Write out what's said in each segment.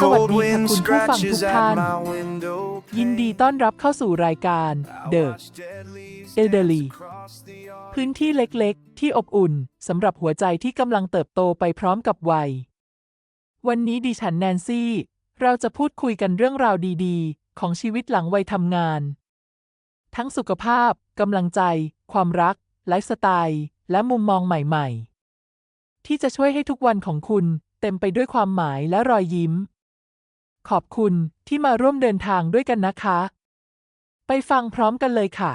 สวัส cold ดีค่ะ wind คุณผู้ฟังทุก scratches ท่าน at my window ยินดีต้อนรับเข้าสู่รายการ The Watch dead leaves Elderly dance across the yard พื้นที่เล็กๆ ที่อบอุ่นสำหรับหัวใจที่กำลังเติบโตไปพร้อมกับวัย วันนี้ดิฉันแนนซี่ เราจะพูดคุยกันเรื่องราวดีๆ ของชีวิตหลังวัยทำงาน ทั้งสุขภาพกำลังใจ ความรัก ไลฟ์สไตล์ และมุมมองใหม่ๆ ที่จะช่วยให้ทุกวันของคุณเต็มไปด้วยความหมายและรอยยิ้ม ขอบคุณที่มาร่วมเดินทางด้วยกันนะคะ ไปฟังพร้อมกันเลยค่ะ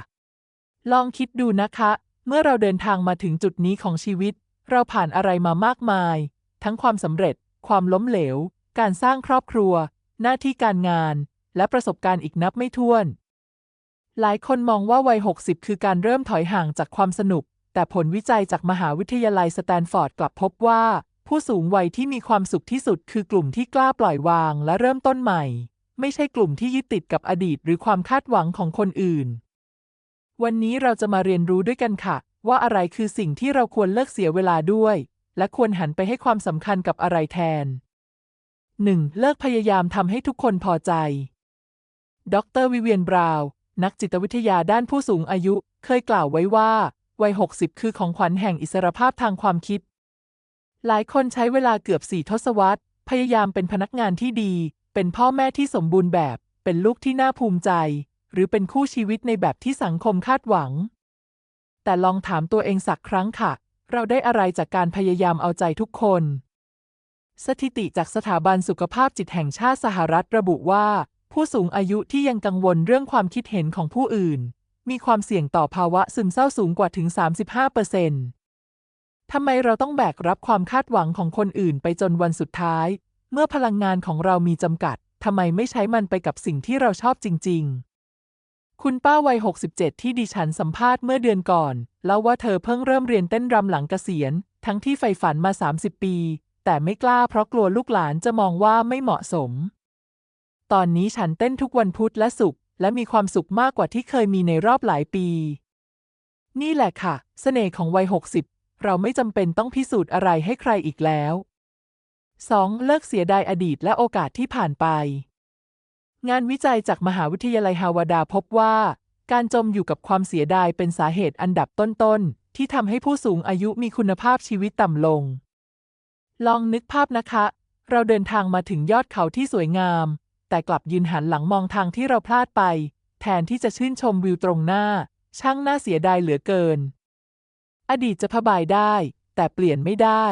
ลองคิดดูนะคะ เมื่อเราเดินทางมาถึงจุดนี้ของชีวิต เราผ่านอะไรมามากมาย ทั้งความสำเร็จ ความล้มเหลว การสร้างครอบครัว หน้าที่การงาน และประสบการณ์อีกนับไม่ถ้วน หลายคนมองว่าวัย 60 คือการเริ่มถอยห่างจากความสนุก แต่ผลวิจัยจากมหาวิทยาลัยสแตนฟอร์ดกลับพบว่า ผู้สูงวัยที่มีความสุขที่สุดคือกลุ่มที่กล้าปล่อยวางและเริ่มต้นใหม่ ไม่ใช่กลุ่มที่ยึดติดกับอดีตหรือความคาดหวังของคนอื่น วันนี้เราจะมาเรียนรู้ด้วยกันค่ะ ว่าอะไรคือสิ่งที่เราควรเลิกเสียเวลาด้วย และควรหันไปให้ความสำคัญกับอะไรแทน 1. เลิกพยายามทำให้ทุกคนพอใจ ดรวิเวียนบราวน์นักจิตวิทยาด้านผู้สูงอายุ เคยกล่าวไว้ว่า วัย 60 คือของขวัญแห่งอิสรภาพทางความคิด หลายคนใช้เวลาเกือบสี่ทศวรรษ พยายามเป็นพนักงานที่ดี เป็นพ่อแม่ที่สมบูรณ์แบบ เป็นลูกที่น่าภูมิใจ หรือเป็นคู่ชีวิตในแบบที่สังคมคาดหวัง แต่ลองถามตัวเองสักครั้งค่ะ เราได้อะไรจากการพยายามเอาใจทุกคน สถิติจากสถาบันสุขภาพจิตแห่งชาติสหรัฐระบุว่า ผู้สูงอายุที่ยังกังวลเรื่องความคิดเห็นของผู้อื่น มีความเสี่ยงต่อภาวะซึมเศร้าสูงกว่าถึง 35% ทำไมเราต้องแบกรับความคาดหวังของคนอื่นไปจนวันสุดท้าย เมื่อพลังงานของเรามีจำกัด ทำไมไม่ใช้มันไปกับสิ่งที่เราชอบจริง ๆ คุณป้าวัย 67 ที่ดิฉันสัมภาษณ์เมื่อเดือนก่อนเล่าว่าเธอเพิ่งเริ่มเรียนเต้นรำหลังเกษียณ ทั้งที่ใฝ่ฝันมา 30 ปี แต่ไม่กล้าเพราะกลัวลูกหลานจะมองว่าไม่เหมาะสม ตอนนี้ฉันเต้นทุกวันพุธและศุกร์และมีความสุขมากกว่าที่เคยมีในรอบหลายปี นี่แหละค่ะเสน่ห์ของวัย 60 เราไม่จำเป็นต้องพิสูจน์อะไรให้ใครอีกแล้ว 2. เลิกเสียดายอดีตและโอกาสที่ผ่านไป งานวิจัยจากมหาวิทยาลัยฮาวาดาพบว่า การจมอยู่กับความเสียดายเป็นสาเหตุอันดับต้นๆ ที่ทำให้ผู้สูงอายุมีคุณภาพชีวิตต่ำลง ลองนึกภาพนะคะ เราเดินทางมาถึงยอดเขาที่สวยงาม แต่กลับยืนหันหลังมองทางที่เราพลาดไป แทนที่จะชื่นชมวิวตรงหน้า ช่างน่าเสียดายเหลือเกิน อดีตจะพบายได้ แต่เปลี่ยนไม่ได้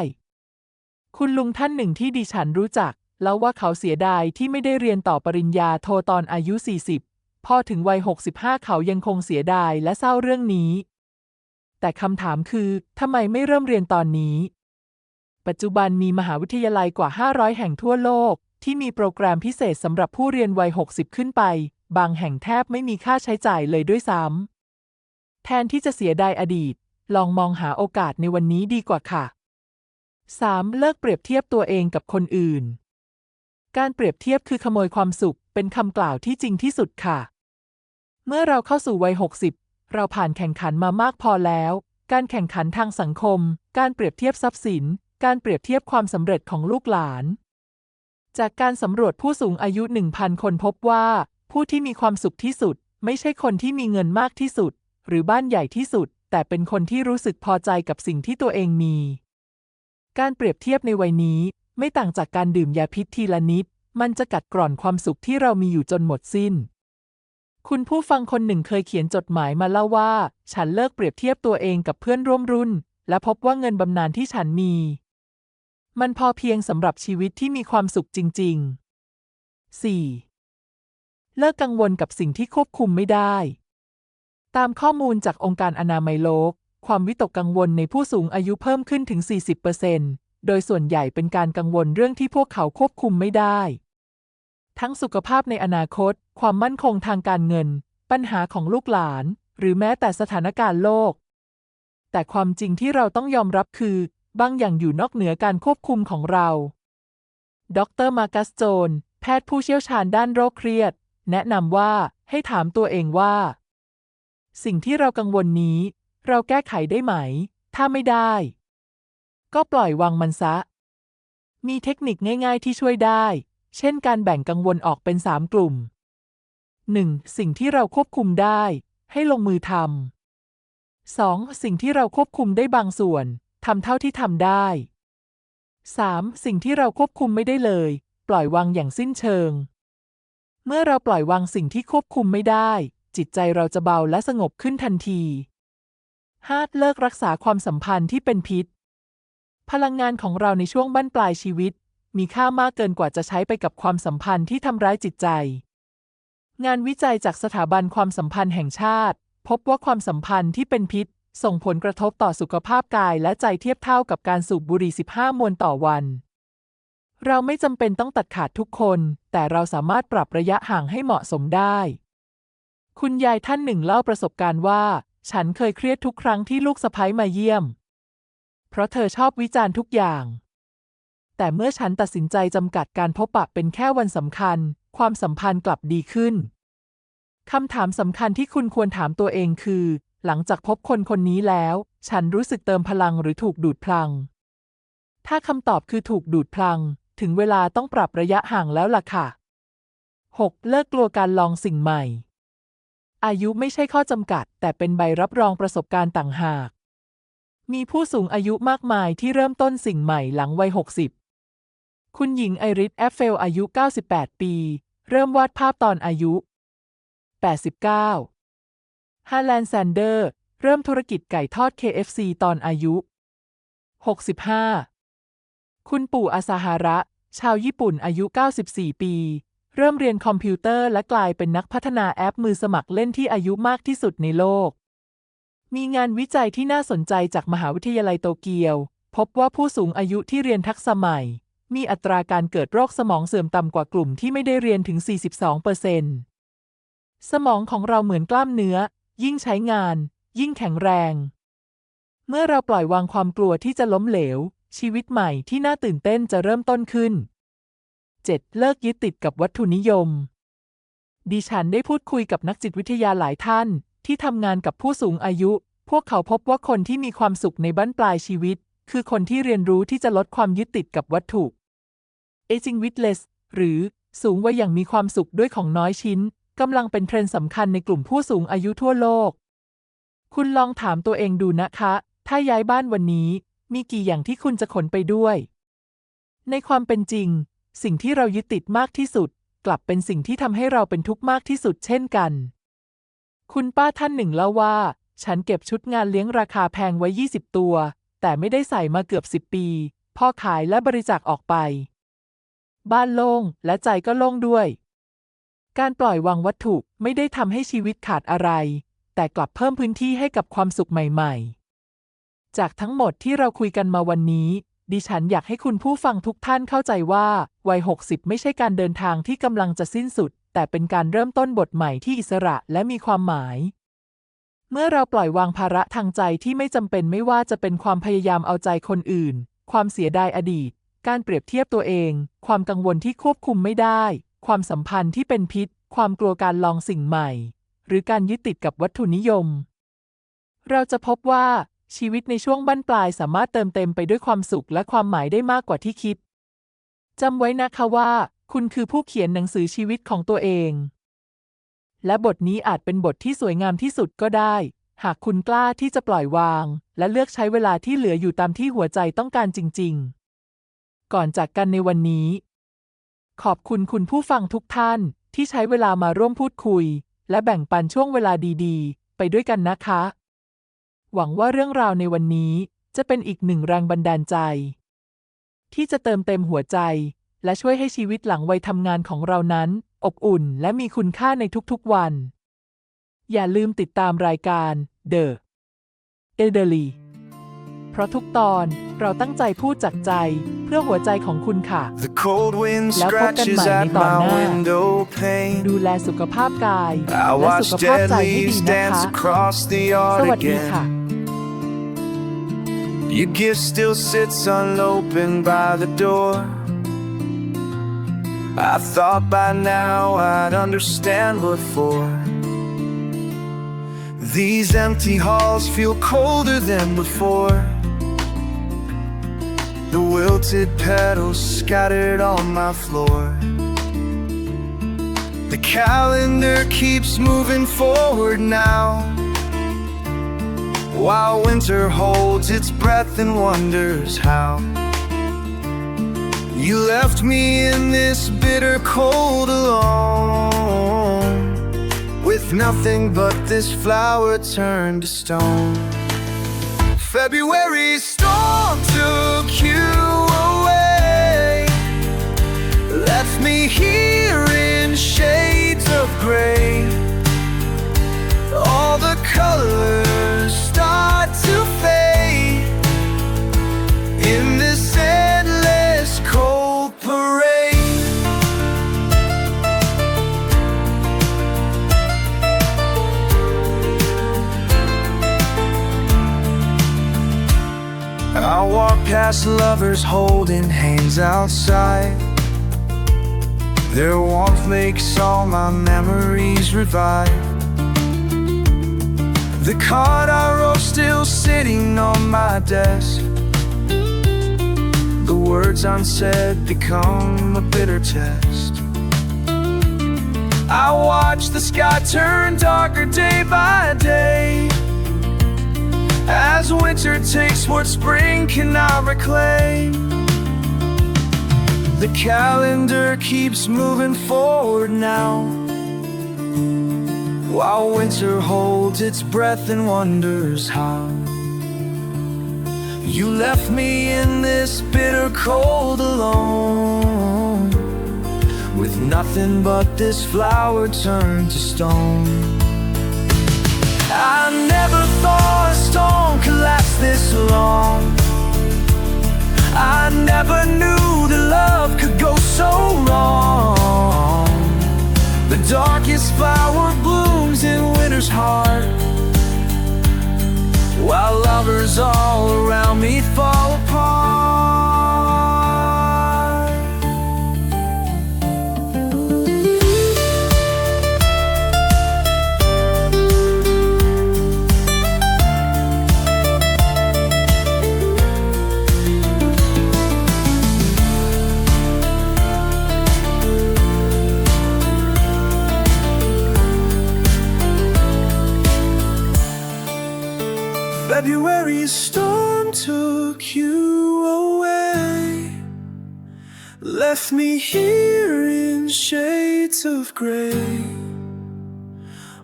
คุณลุงท่านหนึ่งที่ดิฉันรู้จักเล่าว่าเขาเสียดายที่ไม่ได้เรียนต่อปริญญาโทตอนอายุ 40 พอถึงวัย 65 เขายังคงเสียดายและเศร้าเรื่องนี้ แต่คำถามคือทำไมไม่เริ่มเรียนตอนนี้ ปัจจุบันมีมหาวิทยาลัยกว่า 500 แห่งทั่วโลก ที่มีโปรแกรมพิเศษสำหรับผู้เรียนวัย 60 ขึ้นไป บางแห่งแทบไม่มีค่าใช้จ่ายเลยด้วยซ้ำแทนที่จะเสียดายอดีต ลองมองหาโอกาสในวันนี้ดีกว่าค่ะ 3. เลิกเปรียบเทียบตัวเองกับคนอื่น การเปรียบเทียบคือขโมยความสุข เป็นคำกล่าวที่จริงที่สุดค่ะ เมื่อเราเข้าสู่วัย 60 เราผ่านแข่งขันมามากพอแล้ว การแข่งขันทางสังคม การเปรียบเทียบทรัพย์สิน การเปรียบเทียบความสำเร็จของลูกหลาน จากการสำรวจผู้สูงอายุ 1,000 คนพบว่า ผู้ที่มีความสุขที่สุด ไม่ใช่คนที่มีเงินมากที่สุด หรือบ้านใหญ่ที่สุด แต่เป็นคนที่รู้สึกพอใจกับสิ่งที่ตัวเองมี การเปรียบเทียบในวัยนี้ไม่ต่างจากการดื่มยาพิษทีละนิด มันจะกัดกร่อนความสุขที่เรามีอยู่จนหมดสิ้น คุณผู้ฟังคนหนึ่งเคยเขียนจดหมายมาเล่าว่า ฉันเลิกเปรียบเทียบตัวเองกับเพื่อนร่วมรุ่น และพบว่าเงินบำนาญที่ฉันมี มันพอเพียงสำหรับชีวิตที่มีความสุขจริง ๆ 4. เลิกกังวลกับสิ่งที่ควบคุมไม่ได้ ตามข้อมูลจากองค์การอนามัยโลก ความวิตกกังวลในผู้สูงอายุเพิ่มขึ้นถึง 40%โดยส่วนใหญ่เป็นการกังวลเรื่องที่พวกเขาควบคุมไม่ได้ ทั้งสุขภาพในอนาคต ความมั่นคงทางการเงิน ปัญหาของลูกหลาน หรือแม้แต่สถานการณ์โลก แต่ความจริงที่เราต้องยอมรับคือ บางอย่างอยู่นอกเหนือการควบคุมของเรา ดรมาร์กัสโจน แพทย์ผู้เชี่ยวชาญด้านโรคเครียด แนะนำว่าให้ถามตัวเองว่า สิ่งที่เรากังวลนี้ เราแก้ไขได้ไหม ถ้าไม่ได้ ก็ปล่อยวางมันซะ มีเทคนิคง่ายๆที่ช่วยได้ เช่นการแบ่งกังวลออกเป็น3กลุ่ม 1. สิ่งที่เราควบคุมได้ ให้ลงมือทำ 2. สิ่งที่เราควบคุมได้บางส่วน ทำเท่าที่ทำได้ 3. สิ่งที่เราควบคุมไม่ได้เลย ปล่อยวางอย่างสิ้นเชิง เมื่อเราปล่อยวางสิ่งที่ควบคุมไม่ได้ จิตใจเราจะเบาและสงบขึ้นทันที 5. เลิกรักษาความสัมพันธ์ที่เป็นพิษ พลังงานของเราในช่วงบั้นปลายชีวิต มีค่ามากเกินกว่าจะใช้ไปกับความสัมพันธ์ที่ทำร้ายจิตใจ งานวิจัยจากสถาบันความสัมพันธ์แห่งชาติ พบว่าความสัมพันธ์ที่เป็นพิษ ส่งผลกระทบต่อสุขภาพกายและใจเทียบเท่ากับการสูบบุหรี่ 15 มวนต่อวันเราไม่จำเป็นต้องตัดขาดทุกคน แต่เราสามารถปรับระยะห่างให้เหมาะสมได้ คุณยายท่านหนึ่งเล่าประสบการณ์ว่า ฉันเคยเครียดทุกครั้งที่ลูกสะใภ้มาเยี่ยม เพราะเธอชอบวิจารณ์ทุกอย่าง แต่เมื่อฉันตัดสินใจจำกัดการพบปะเป็นแค่วันสำคัญ ความสัมพันธ์กลับดีขึ้นคำถามสำคัญที่คุณควรถามตัวเองคือ หลังจากพบคนคนนี้แล้ว ฉันรู้สึกเติมพลังหรือถูกดูดพลัง ถ้าคำตอบคือถูกดูดพลัง ถึงเวลาต้องปรับระยะห่างแล้วล่ะค่ะ 6. เลิกกลัวการลองสิ่งใหม่ อายุไม่ใช่ข้อจำกัด แต่เป็นใบรับรองประสบการณ์ต่างหาก มีผู้สูงอายุมากมายที่เริ่มต้นสิ่งใหม่หลังวัย 60 คุณหญิงไอริสแอฟเฟลอายุ 98 ปี เริ่มวาดภาพตอนอายุ 89 ฮาแลนด์แซนเดอร์ เริ่มธุรกิจไก่ทอด KFC ตอนอายุ 65 คุณปู่อาซาฮาระ ชาวญี่ปุ่นอายุ 94 ปี เริ่มเรียนคอมพิวเตอร์และกลายเป็นนักพัฒนาแอปมือสมัครเล่นที่อายุมากที่สุดในโลก มีงานวิจัยที่น่าสนใจจากมหาวิทยาลัยโตเกียว พบว่าผู้สูงอายุที่เรียนทักษะใหม่ มีอัตราการเกิดโรคสมองเสื่อมต่ำกว่ากลุ่มที่ไม่ได้เรียนถึง 42%สมองของเราเหมือนกล้ามเนื้อ ยิ่งใช้งาน ยิ่งแข็งแรง เมื่อเราปล่อยวางความกลัวที่จะล้มเหลว ชีวิตใหม่ที่น่าตื่นเต้นจะเริ่มต้นขึ้น 7. เลิกยึดติดกับวัตถุนิยม ดิฉันได้พูดคุยกับนักจิตวิทยาหลายท่านที่ทำงานกับผู้สูงอายุ พวกเขาพบว่าคนที่มีความสุขในบั้นปลายชีวิต คือคนที่เรียนรู้ที่จะลดความยึดติดกับวัตถุ Aging with less หรือสูงวัยอย่างมีความสุขด้วยของน้อยชิ้นกำลังเป็นเทรนด์สำคัญในกลุ่มผู้สูงอายุทั่วโลก คุณลองถามตัวเองดูนะคะ ถ้าย้ายบ้านวันนี้ มีกี่อย่างที่คุณจะขนไปด้วย ในความเป็นจริง สิ่งที่เรายึดติดมากที่สุด กลับเป็นสิ่งที่ทำให้เราเป็นทุกข์มากที่สุดเช่นกัน คุณป้าท่านหนึ่งเล่าว่า ฉันเก็บชุดงานเลี้ยงราคาแพงไว้ 20 ตัว แต่ไม่ได้ใส่มาเกือบ 10 ปี พ่อขายและบริจาคออกไป บ้านโล่งและใจก็โล่งด้วย การปล่อยวางวัตถุไม่ได้ทำให้ชีวิตขาดอะไร แต่กลับเพิ่มพื้นที่ให้กับความสุขใหม่ ๆ จากทั้งหมดที่เราคุยกันมาวันนี้ ดิฉันอยากให้คุณผู้ฟังทุกท่านเข้าใจว่าวัย 60 ไม่ใช่การเดินทางที่กำลังจะสิ้นสุด แต่เป็นการเริ่มต้นบทใหม่ที่อิสระและมีความหมาย เมื่อเราปล่อยวางภาระทางใจที่ไม่จำเป็นไม่ว่าจะเป็นความพยายามเอาใจคนอื่น ความเสียดายอดีต การเปรียบเทียบตัวเอง ความกังวลที่ควบคุมไม่ได้ ความสัมพันธ์ที่เป็นพิษ ความกลัวการลองสิ่งใหม่ หรือการยึดติดกับวัตถุนิยม เราจะพบว่า ชีวิตในช่วงบั้นปลายสามารถเติมเต็มไปด้วยความสุขและความหมายได้มากกว่าที่คิด จำไว้นะคะว่า คุณคือผู้เขียนหนังสือชีวิตของตัวเอง และบทนี้อาจเป็นบทที่สวยงามที่สุดก็ได้ หากคุณกล้าที่จะปล่อยวาง และเลือกใช้เวลาที่เหลืออยู่ตามที่หัวใจต้องการจริง ๆ ก่อนจากกันในวันนี้ ขอบคุณคุณผู้ฟังทุกท่านที่ใช้เวลามาร่วมพูดคุย และแบ่งปันช่วงเวลาดี ๆ ไปด้วยกันนะคะ หวังว่าเรื่องราวในวันนี้จะเป็นอีกหนึ่งแรงบันดาลใจ ที่จะเติมเต็มหัวใจ และช่วยให้ชีวิตหลังวัยทำงานของเรานั้น อบอุ่นและมีคุณค่าในทุกๆวัน อย่าลืมติดตามรายการ The Elderly เพราะทุกตอนเราตั้งใจพูดจากใจเพื่อหัวใจของคุณค่ะ The cold wind แล้วพบกัน scratches ใหม่ใน at ตอนห my น้า window pane. ดูแลสุขภาพกาย I และสุ watch ขภาพ dead ใจให้ดี leaves นะ dance คะ across the ส yard วัสดีค่ะ again. Your gift still sits unopened by the door. I thought by now I'd understand what for. These empty halls feel colder than before. The wilted petals scattered on my floor. The calendar keeps moving forward now. While winter holds its breath and wonders how. You left me in this bitter cold alone. With nothing but this flower turned to stone. February storm took you away. Left me here in shades of gray. All the colors past lovers holding hands outside. Their warmth makes all my memories revive. The card I wrote still sitting on my desk. The words unsaid become a bitter test. I watch the sky turn darker day by day. As winter takes what spring cannot reclaim. The calendar keeps moving forward now. While winter holds its breath and wonders how. You left me in this bitter cold alone. With nothing but this flower turned to stone. I never all around me fall Left me here in shades of gray.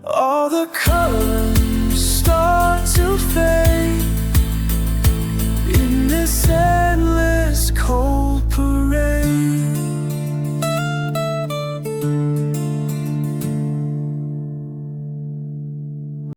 All the colors start to fade